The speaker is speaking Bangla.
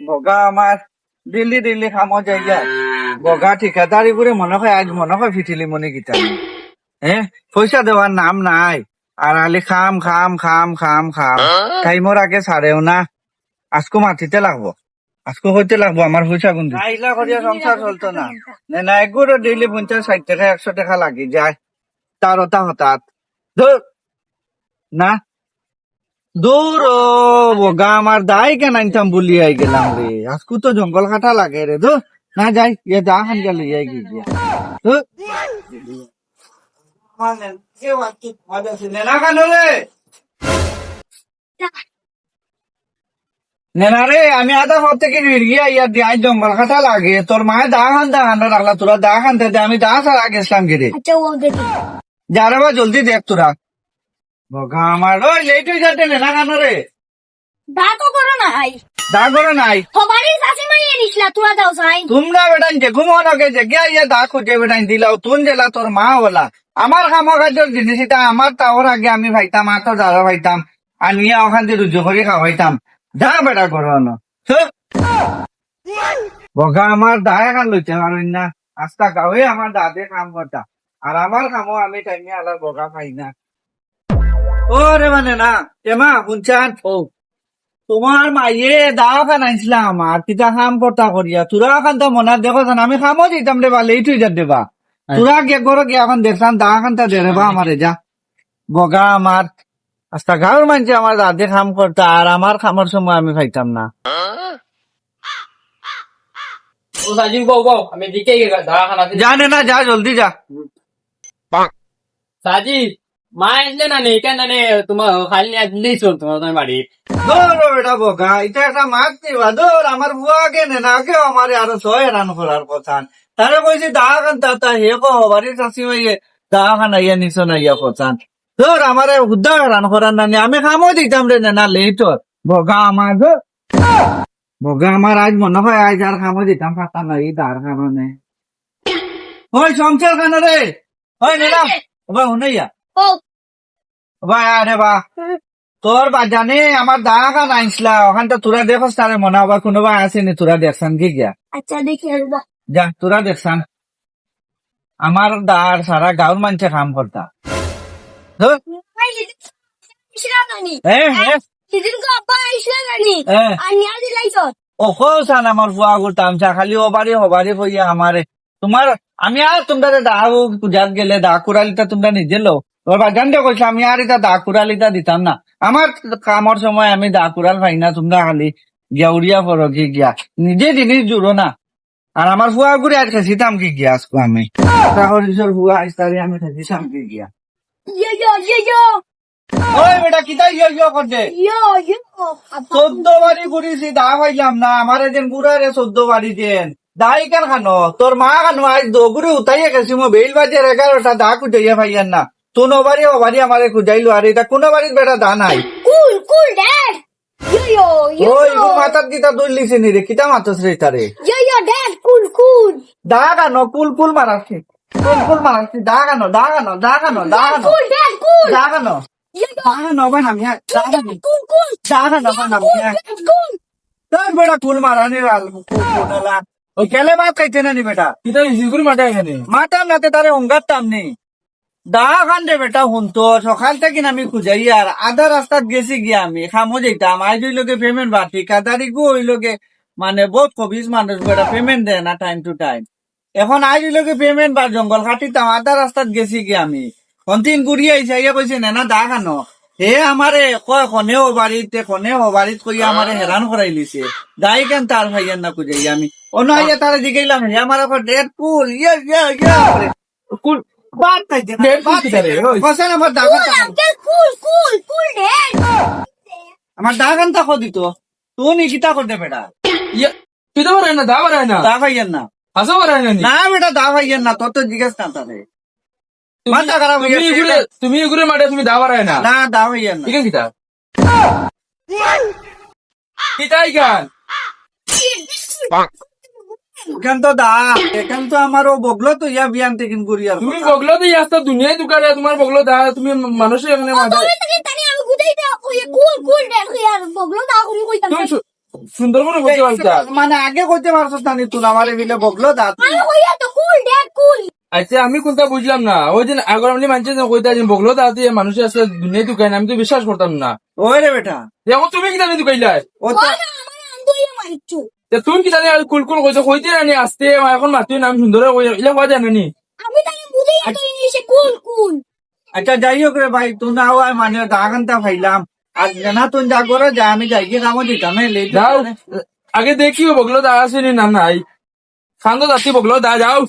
বগা আমার দিল্লি দিল্লি খামো যাইয়া বগা ঠিকাদারি করে মনে হয় আজ মনে হয় ফিটিলি মনে গীতা। হ্যাঁ পয়সা দেওয়ার নাম নাই। আর আলি খাম খাম খাম খাম খাম। টাইমর আগে ছাড়েও না। আজকে মাটিতে লাগবো। আজকে হইতে লাগবো আমার পয়সা কিন্তু নাইলা করিয়া সংসার চলতো না। নে একগুলো ডেইলি পঞ্চাশ ষাট টাকা, একশো টাকা লাগি যায়। তার ওটা হঠাৎ। না। দূর ও বগা আমার দায় কেন আনতাম বলি আই গেলাম রে। আজকু তো জঙ্গল কাটা লাগে রে ধর। না যাই ইয়ে যা খান গেল ইয়ে গিয়ে গিয়া? নেনা রে আমি আধা ঘর থেকে গিয়া ইয়া জঙ্গল কাটা লাগে। তোর মায়ে দা খান দা খান রাখলা তোরা দা খানতে দে আমি দা ছাড়া গেছিলাম গিরে আচ্ছা যারা বা জলদি দেখ তোরা। বগা আমার ওই রে? করো না দা করে নাই? হবারি শাসি মাইয়ে নিছিলা তোরা যাও সাই তোমরা বেটান যে ঘুমানোকে যে গিয়া ইয়ে দা খুঁজে বেটান দিলাও তুন দিলা তোর মা বলা আমার খামো খাদ্যর জিনিস এটা আমার তাওর আগে আমি ভাইতাম আর তো দাদা ভাইতাম আর নিয়ে ওখান থেকে রুজু করে খাওয়াইতাম। যা বেটা করো না বগা আমার দায় খান লইতে পারেন না আস্তা গাওয়ে আমার দাদে কাম করতা আর আমার কামও আমি টাইমে আলার বগা পাই না। ও রে মানে না এমা ও তোমার মাইয়ে দাও খান আনছিলাম আমার কিতা কাম করতা করিয়া তোরা খান তো মনার দেখো জান আমি খামো দিতাম রে বা লেট হয়ে যাত দেবা। তোরা গে করো কি এখন খান তা দে রে বা আমারে যা। বগা আমার আস্তা গাঁর মানছে আমার দাদে কাম করতা আর আমার খামর সময় আমি খাইতাম না। জানে না যা জলদি যা। সাজি মা আসলে না নেই কেন নে তোমার খালি আসলেই চল তোমার তোমার বাড়ি বেটা বগা এটা একটা মাছ দিবা দৌড় আমার বুয়া কে নে না কেউ আমার আরও ছয় রান করার কথা তারে কইছি দা খান তা হে কো বাড়ির চাষি হইয়ে দা খান আইয়া নিছ না ইয়া কথা দৌড় আমারে উদ্দা রান করার নানি আমি খামো দিতাম রে না লেট বগা আমার গো বগা আমার আজ মনে হয় আজ আর খামো দিতাম ফাতা নাই তার কারণে ওই সংসার কেন রে ওই নিলাম ওবা শুনাইয়া ও ভাই আরে বা তোর বাজানে আমার দা খান আইসলা ওখান তো তোরা দেখস তারে মনে আবার কোনোবা আসেনি তোরা দেখছান কি গিয়া? আচ্ছা দেখি যা। তোরা দেখছান। আমার দার সারা গাঁর মানুষে কাম করতা। আমার ফুয়া করতাম খালি হইয়া আমারে। তোমার আমি আর তোমরা দা পূজাত গেলে দা কুড়ালিটা তোমরা নিজে লো দিয়ে কইছে আমি আর এটা দা কুড়ালিটা দিতাম না। আমার কামর সময় আমি দা কুড়াল পাই না তোমরা খালি গিয়া উড়িয়া পড়ো কি গিয়া নিজে জিনিস জুড়ো না। আর আমার ফুয়া ঘুরে আর খেছিতাম কি গিয়া আজকে আমি। তাহরিসর ফুয়া আমি খেছিতাম কি গিয়া ইয়ো ইয়ো ইয়ো ইয়ো। ওই বেটা কিতাই ইয়ে ইয়ে করছে চোদ্দ বাড়ি ঘুরিছি দা পাইলাম না। আমার এদিন বুড়ারে চোদ্দ বাড়ি দেন দাই কেন খানো? তোর মা খানো আজ দগুরে উঠাইয়া গেছি মো বেল বাজের এগারোটা দা কুটাইয়া পাইয়ান না। তোনো বাড়ি ও বাড়ি আমারে খুঁজাইলো আর এটা কোনো বাড়ির বেটা দা নাই কুল কুল ড্যাড ইয়ো ইয়ো ওই ইয়ো মাথার দিতা দৌড়লিছে নি রে কিতা মাতস রে তারে ইয়ো ইয়ো ড্যাড কুল কুল দা কানো কুল কুল মারাচ্ছি কুল কুল মারাচ্ছি দা কানো দা কানো দা কানো দা কানো কুল ড্যাড কুল দা কানো ইয়ো ইয়ো দা কানো বান আমি দা কুল কুল দা কানো বান আমি কুল তোর বেটা কুল মারানি রাল কুল কুল ও কেলে বাত খাইছে না নি বেটা কিতা ইসুগুর মাঠে এখানে মাতাম নাতে তারে অঙ্গাতাম নি দা বেটা আমি আধা গেছি আমি খামো যেতাম পেমেন্ট মানে বহুত কবিজ মানুষ পেমেন্ট দেয় না টাইম টু টাইম এখন আজ লোকে পেমেন্ট বা জঙ্গল কাটিতাম, আধা রাস্তাত গেছি গিয়া আমি। কন্টিন ঘুরিয়ে আইসা ইয়ে কইছে নেনা দা খানো হে আমারে কয় কনেও বাড়িতে কনেও বাড়িত কই আমারে হেরান করাই লিছে দাই কেন তার ভাইয়ান না খুঁজাই আমি? অন্য আইয়া তারে দিকেইলাম হে আমার ডেট ইয়ে ইয়ে ইয়ে বাদ খাইছে না, Dead cool বাদ। ওই। কষান আমার তাকো আঙ্কেল কুল কুল কুল ড্যাড আমার দাগান তাকো দিত তুই নি কিতা করতে বেটা কিতা বারাই না দা বারাই না দা ভাইয়ান না হাসা বারাই না নি বেটা দা ভাইয়ান না তোর তো জিজ্ঞেস না তারে মাথা খারাপ হয়ে তুমি গেছে। তুমি ইগুরে মাঠে তুমি দা বারাই না না দা ভাইয়ান না ঠিক আছে কিতা কিতা ইগান এখান তো দা এখান তো আমার ও বগলো তো ইয়া বিয়ান আর তুমি বগলো দুনিয়ায় তোমার বগলো দা তুমি মানুষের এখানে আমি গুদাই দাও কই কুল কুল ড্যাড কই আর বগলো না করি কইতাম তুমি শু- সুন্দর করে বলতে পারতা মানে আগে কইতে পারছ না তুই আমার এবিলে বগলো দাঁত আমি কইয়া তো কুল ড্যাড কুল আচ্ছা আমি কোনটা বুঝলাম না? ওই দিন আগর আমি মানুষের যে কইতা যে বগলো দাঁতে মানুষ আছে দুনিয়া দোকান আমি তো বিশ্বাস করতাম না। ওই রে বেটা। তুমি কি জানি দোকাইলাই ও তো না তুমি কি জানি কুল কুল কইছো কইতে রানি আসতে এখন মাতি নাম সুন্দর ইলা হওয়া যায় নানি আমি তাকে বুঝাইয়া তো ইংলিশে কুল কুল আচ্ছা যাই হোক রে ভাই তুই না হয় মানে দা ঘণ্টা ফাইলাম আর না তুই যা করে যা আমি যাই গিয়ে কামো দিতাম লে যাও। আগে দেখিও বগলো দা আসেনি না নাই? খান্দো দাতি বগলো দা যাও।